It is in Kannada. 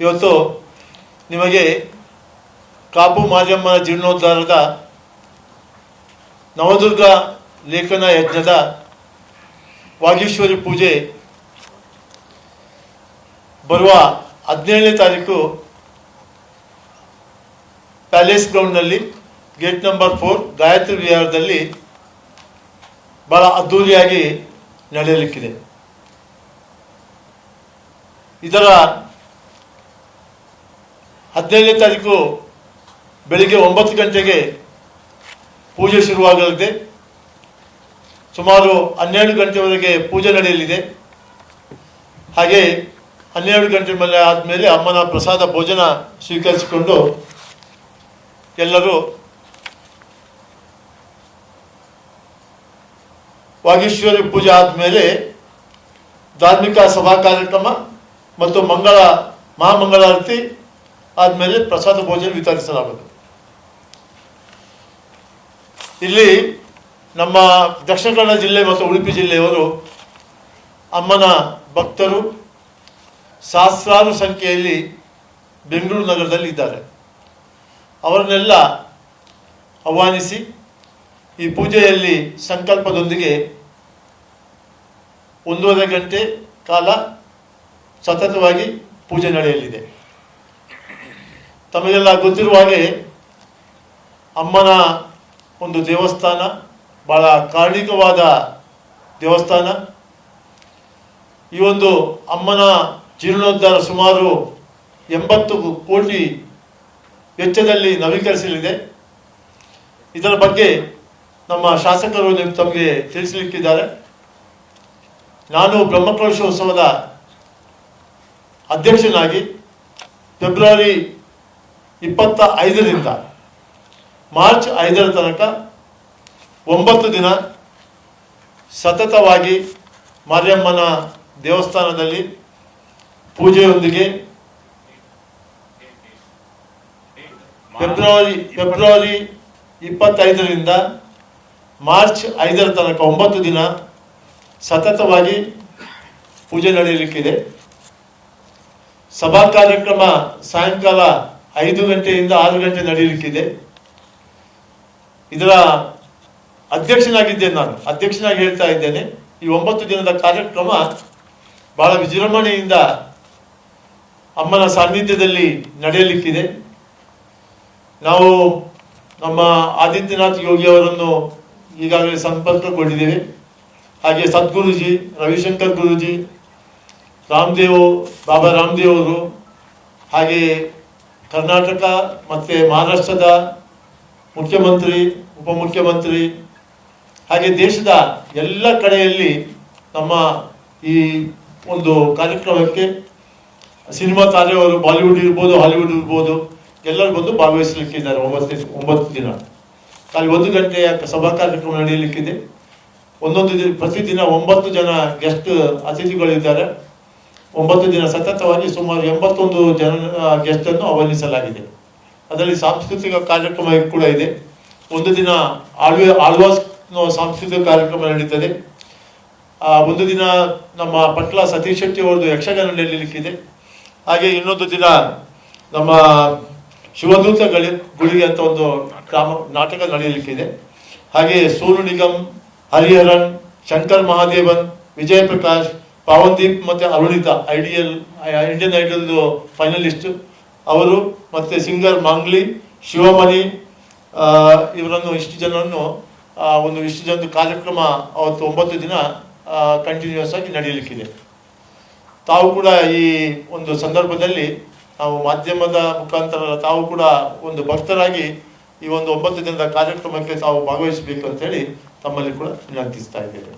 ಇವತ್ತು ನಿಮಗೆ ಕಾಪು ಮಾರಿಯಮ್ಮನ ಜೀರ್ಣೋದ್ಧಾರದ ನವದುರ್ಗ ಲೇಖನ ಯಜ್ಞದ ವಾಗೇಶ್ವರಿ ಪೂಜೆ ಬರುವ ಹದಿನೇಳನೇ ತಾರೀಕು ಪ್ಯಾಲೇಸ್ ಗ್ರೌಂಡ್ನಲ್ಲಿ ಗೇಟ್ ನಂಬರ್ ಫೋರ್ ಗಾಯತ್ರಿ ವಿಹಾರದಲ್ಲಿ ಬಹಳ ಅದ್ಧೂರಿಯಾಗಿ ನಡೆಯಲಿಕ್ಕಿದೆ. ಇದರ ಹದಿನೈದನೇ ತಾರೀಕು ಬೆಳಿಗ್ಗೆ ಒಂಬತ್ತು ಗಂಟೆಗೆ ಪೂಜೆ ಶುರುವಾಗಲಿದೆ. ಸುಮಾರು ಹನ್ನೆರಡು ಗಂಟೆವರೆಗೆ ಪೂಜೆ ನಡೆಯಲಿದೆ. ಹಾಗೆ ಹನ್ನೆರಡು ಗಂಟೆ ಮೇಲೆ ಆದಮೇಲೆ ಅಮ್ಮನ ಪ್ರಸಾದ ಭೋಜನ ಸ್ವೀಕರಿಸಿಕೊಂಡು ಎಲ್ಲರೂ ವಾಗೀಶ್ವರಿ ಪೂಜೆ ಆದಮೇಲೆ ಧಾರ್ಮಿಕ ಸಭಾ ಕಾರ್ಯಕ್ರಮ ಮತ್ತು ಮಂಗಳ ಮಹಾಮಂಗಳಾರತಿ ಆದಮೇಲೆ ಪ್ರಸಾದ ಭೋಜನ ವಿತರಿಸಲಾಗುತ್ತದೆ ಇಲ್ಲಿ ನಮ್ಮ ದಕ್ಷಿಣ ಕನ್ನಡ ಜಿಲ್ಲೆ ಮತ್ತು ಉಡುಪಿ ಜಿಲ್ಲೆಯವರು ಅಮ್ಮನ ಭಕ್ತರು ಸಹಸ್ರಾರು ಸಂಖ್ಯೆಯಲ್ಲಿ ಬೆಂಗಳೂರು ನಗರದಲ್ಲಿ ಇದ್ದಾರೆ. ಅವರನ್ನೆಲ್ಲ ಆಹ್ವಾನಿಸಿ ಈ ಪೂಜೆಯಲ್ಲಿ ಸಂಕಲ್ಪದೊಂದಿಗೆ ಒಂದೂವರೆ ಗಂಟೆ ಕಾಲ ಸತತವಾಗಿ ಪೂಜೆ ನಡೆಯಲಿದೆ. ತಮಗೆಲ್ಲ ಗೊತ್ತಿರುವ ಹಾಗೆ ಅಮ್ಮನ ಒಂದು ದೇವಸ್ಥಾನ, ಬಹಳ ಕಾರ್ಣಿಕವಾದ ದೇವಸ್ಥಾನ. ಈ ಒಂದು ಅಮ್ಮನ ಜೀರ್ಣೋದ್ಧಾರ ಸುಮಾರು ಎಂಬತ್ತು ಕೋಟಿ ವೆಚ್ಚದಲ್ಲಿ ನವೀಕರಿಸಲಿದೆ. ಇದರ ಬಗ್ಗೆ ನಮ್ಮ ಶಾಸಕರು ತಮಗೆ ತಿಳಿಸಲಿಕ್ಕಿದ್ದಾರೆ. ನಾನು ಬ್ರಹ್ಮಕಲಶೋತ್ಸವದ ಅಧ್ಯಕ್ಷನಾಗಿ ಫೆಬ್ರವರಿ ಇಪ್ಪತ್ತ ಐದರಿಂದ ಮಾರ್ಚ್ ಐದರ ತನಕ ಒಂಬತ್ತು ದಿನ ಸತತವಾಗಿ ಮಾರಿಯಮ್ಮನ ದೇವಸ್ಥಾನದಲ್ಲಿ ಪೂಜೆಯೊಂದಿಗೆ ಫೆಬ್ರವರಿ ಫೆಬ್ರವರಿ ಇಪ್ಪತ್ತೈದರಿಂದ ಮಾರ್ಚ್ ಐದರ ತನಕ ಒಂಬತ್ತು ದಿನ ಸತತವಾಗಿ ಪೂಜೆ ನಡೆಯಲಿಕ್ಕಿದೆ. ಸಭಾ ಕಾರ್ಯಕ್ರಮ ಸಾಯಂಕಾಲ ಐದು ಗಂಟೆಯಿಂದ ಆರು ಗಂಟೆ ನಡೆಯಲಿಕ್ಕಿದೆ. ಇದರ ಅಧ್ಯಕ್ಷನಾಗಿದ್ದೇನೆ ನಾನು. ಅಧ್ಯಕ್ಷನಾಗಿ ಹೇಳ್ತಾ ಇದ್ದೇನೆ, ಈ ಒಂಬತ್ತು ದಿನದ ಕಾರ್ಯಕ್ರಮ ಬಹಳ ವಿಜೃಂಭಣೆಯಿಂದ ಅಮ್ಮನ ಸಾನ್ನಿಧ್ಯದಲ್ಲಿ ನಡೆಯಲಿಕ್ಕಿದೆ. ನಾವು ನಮ್ಮ ಆದಿತ್ಯನಾಥ್ ಯೋಗಿ ಅವರನ್ನು ಈಗಾಗಲೇ ಸಂಪರ್ಕಗೊಂಡಿದ್ದೇವೆ. ಹಾಗೆ ಸದ್ಗುರುಜಿ, ರವಿಶಂಕರ್ ಗುರುಜಿ, ರಾಮದೇವ್, ಬಾಬಾ ರಾಮದೇವ್ ಅವರು, ಹಾಗೆ ಕರ್ನಾಟಕ ಮತ್ತು ಮಹಾರಾಷ್ಟ್ರದ ಮುಖ್ಯಮಂತ್ರಿ, ಉಪಮುಖ್ಯಮಂತ್ರಿ, ಹಾಗೆ ದೇಶದ ಎಲ್ಲ ಕಡೆಯಲ್ಲಿ ನಮ್ಮ ಈ ಒಂದು ಕಾರ್ಯಕ್ರಮಕ್ಕೆ ಸಿನಿಮಾ ತಾರೆಯವರು ಬಾಲಿವುಡ್ ಇರ್ಬೋದು, ಹಾಲಿವುಡ್ ಇರ್ಬೋದು, ಎಲ್ಲರೂ ಬಂದು ಭಾಗವಹಿಸಲಿಕ್ಕಿದ್ದಾರೆ ಒಂಬತ್ತು ಒಂಬತ್ತು ದಿನ. ಅಲ್ಲಿ ಒಂದು ಗಂಟೆಯ ಸಭಾ ಕಾರ್ಯಕ್ರಮ ನಡೆಯಲಿಕ್ಕಿದೆ. ಒಂದೊಂದು ದಿನ ಪ್ರತಿದಿನ ಒಂಬತ್ತು ಜನ ಗೆಸ್ಟ್ ಅತಿಥಿಗಳಿದ್ದಾರೆ. ಒಂಬತ್ತು ದಿನ ಸತತವಾಗಿ ಸುಮಾರು ಎಂಬತ್ತೊಂದು ಜನ ಗೆಸ್ಟನ್ನು ಆಹ್ವಾನಿಸಲಾಗಿದೆ ಅದರಲ್ಲಿ ಸಾಂಸ್ಕೃತಿಕ ಕಾರ್ಯಕ್ರಮ ಕೂಡ ಇದೆ. ಒಂದು ದಿನ ಆಳ್ವೆ ಆಳ್ವಾಸ್ ಸಾಂಸ್ಕೃತಿಕ ಕಾರ್ಯಕ್ರಮ ನಡೀತದೆ. ಒಂದು ದಿನ ನಮ್ಮ ಪಟ್ಲ ಸತೀಶ್ ಶೆಟ್ಟಿ ಅವರದ್ದು ಯಕ್ಷಗಾನ ನಡೆಯಲಿಕ್ಕಿದೆ ಹಾಗೆ ಇನ್ನೊಂದು ದಿನ ನಮ್ಮ ಶಿವದೂತ ಗಳಿ, ಗುಳಿಗೆ ಅಂತ ಒಂದು ಗ್ರಾಮ, ನಾಟಕ ನಡೆಯಲಿಕ್ಕಿದೆ ಹಾಗೆ ಸೋನು ನಿಗಮ್, ಹರಿಹರನ್, ಶಂಕರ್ ಮಹಾದೇವನ್, ವಿಜಯ ಪ್ರಕಾಶ್ ಪವನ್ದೀಪ್ ಮತ್ತೆ Arunita ideal Indian idol finalist ಅವರು ಮತ್ತೆ ಸಿಂಗರ್ ಮಾಂಗ್ಲಿ, ಶಿವಮಣಿ ಇವರನ್ನು ಇಷ್ಟು ಜನರನ್ನು ಒಂದು ಇಷ್ಟು ಜನದ ಕಾರ್ಯಕ್ರಮ ಅವತ್ತು ಒಂಬತ್ತು ದಿನ ಕಂಟಿನ್ಯೂಸ್ ಆಗಿ ನಡೆಯಲಿಕ್ಕಿದೆ. ತಾವು ಕೂಡ ಈ ಒಂದು ಸಂದರ್ಭದಲ್ಲಿ ನಾವು ಮಾಧ್ಯಮದ ಮುಖಾಂತರ ತಾವು ಕೂಡ ಒಂದು ಭಕ್ತರಾಗಿ ಈ ಒಂದು ಒಂಬತ್ತು ದಿನದ ಕಾರ್ಯಕ್ರಮಕ್ಕೆ ತಾವು ಭಾಗವಹಿಸಬೇಕು ಅಂತ ಹೇಳಿ ತಮ್ಮಲ್ಲಿ ಕೂಡ ವಿನಂತಿಸ್ತಾ ಇದ್ದೇವೆ